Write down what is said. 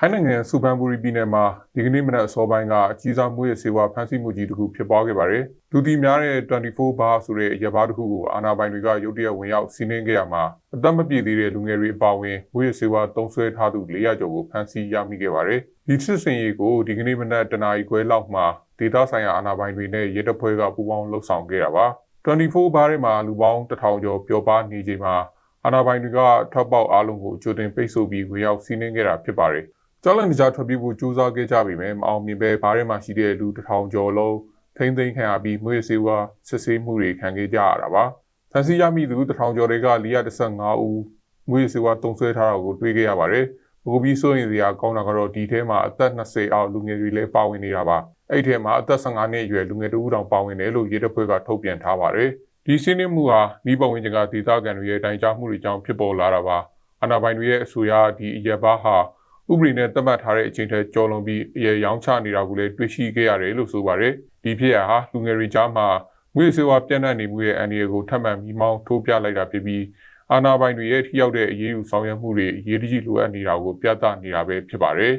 ထိုင်းနိုင်ငံစူပန်ဘူရီပြည်နယ်မှာဒီကနေ့မနက်အစောပိုင်းကအကြီးစားမှုရဲ့စေဝါဖမ်းဆီးမှုကြီးတစ်ခုဖြစ်ပွားခဲ့ပါတယ်။လူတီများတဲ့24ဘာဆိုတဲ့ရပါတစ်ခုကိုအာဏာပိုင်တွေကရုတ်တရက်ဝင်ရောက်စီးနင်းခဲ့ရမှာအသက်မပြည့်သေးတဲ့လူငယ်တွေအပါအဝင်မှုရဲ့စေဝါတုံးဆွဲထားသူ400ကျော်ကိုဖမ်းဆီးရမိခဲ့ပါတယ်။ဒီစစ်စင်ရေးကိုဒီကနေ့မနက်တနာရီခွဲလောက်မှာဒေသဆိုင်ရာအာဏာပိုင်တွေနဲ့ရဲတပ်ဖွဲ့ကပူးပေါင်းလှုပ်ဆောင်ခဲ့တာပါ။24ဘားထဲမှာလူပေါင်း1000ကျော်ပျော်ပါနေချိန်မှာအာဏာပိုင်တွေကထွက်ပေါက်အားလုံးကိုကြိုတင်ပိတ်ဆို့ပြီးဝင်ရောက်စီးနင်းခဲ့တာဖြစ်ပါတယ်။ ကြောက်လန့်ကြထွက်ပြေးဖို့ကြိုးစားခဲ့ကြပြီမယ်မအောင်မြင်ပဲဘားထဲမှာရှိတဲ့လူတစ်ထောင်ကျော်လုံးထိမ့်သိမ်းခံရပြီးမွေးစေဝါစစ်ဆေးမှုတွေခံခဲ့ကြရတာပါဖန်စီရမိသူတစ်ထောင်ကျော်တွေက415ဦးမွေးစေဝါတုံးဆွဲထားတာကိုတွေ့ခဲ့ရပါတယ်ဘိုးပြီးဆိုရင်စရာကောင်းတာကတော့ဒီထဲမှာအသက်20အောက်လူငယ်တွေလည်းပါဝင်နေတာပါအဲ့ထဲမှာအသက်15နှစ်အရွယ်လူငယ်တဦးတောင်ပါဝင်တယ်လို့ရဲတပ်ဖွဲ့ကထုတ်ပြန်ထားပါတယ်ဒီစင်းနှမှုဟာဤဘဝင်ကျင်ကဒေသခံတွေရဲ့တိုင်ကြားမှုတွေကြောင့်ဖြစ်ပေါ်လာတာပါအနာပိုင်တွေရဲ့အဆိုအရဒီအရက်ပါဟာ ဥပဒေနဲ့သတ်မှတ်ထားတဲ့အချိန်ထက်ကျော်လွန်ပြီးအရေရောင်းချနေတာကိုလည်းတွေ့ရှိခဲ့ရတယ်လို့ဆိုပါတယ်ဒီဖြစ်ရဟာလူငယ်တွေကြားမှာငွေစေဝါပြန့်နှံ့နေမှုရဲ့အန္တရာယ်ကိုထပ်မံမိမောင်းထိုးပြလိုက်တာဖြစ်ပြီးအာဏာပိုင်တွေရဲ့ထိရောက်တဲ့အရေးယူဆောင်ရွက်မှုတွေအရေးတကြီးလိုအပ်နေတာကိုပြသနေတာပဲဖြစ်ပါတယ်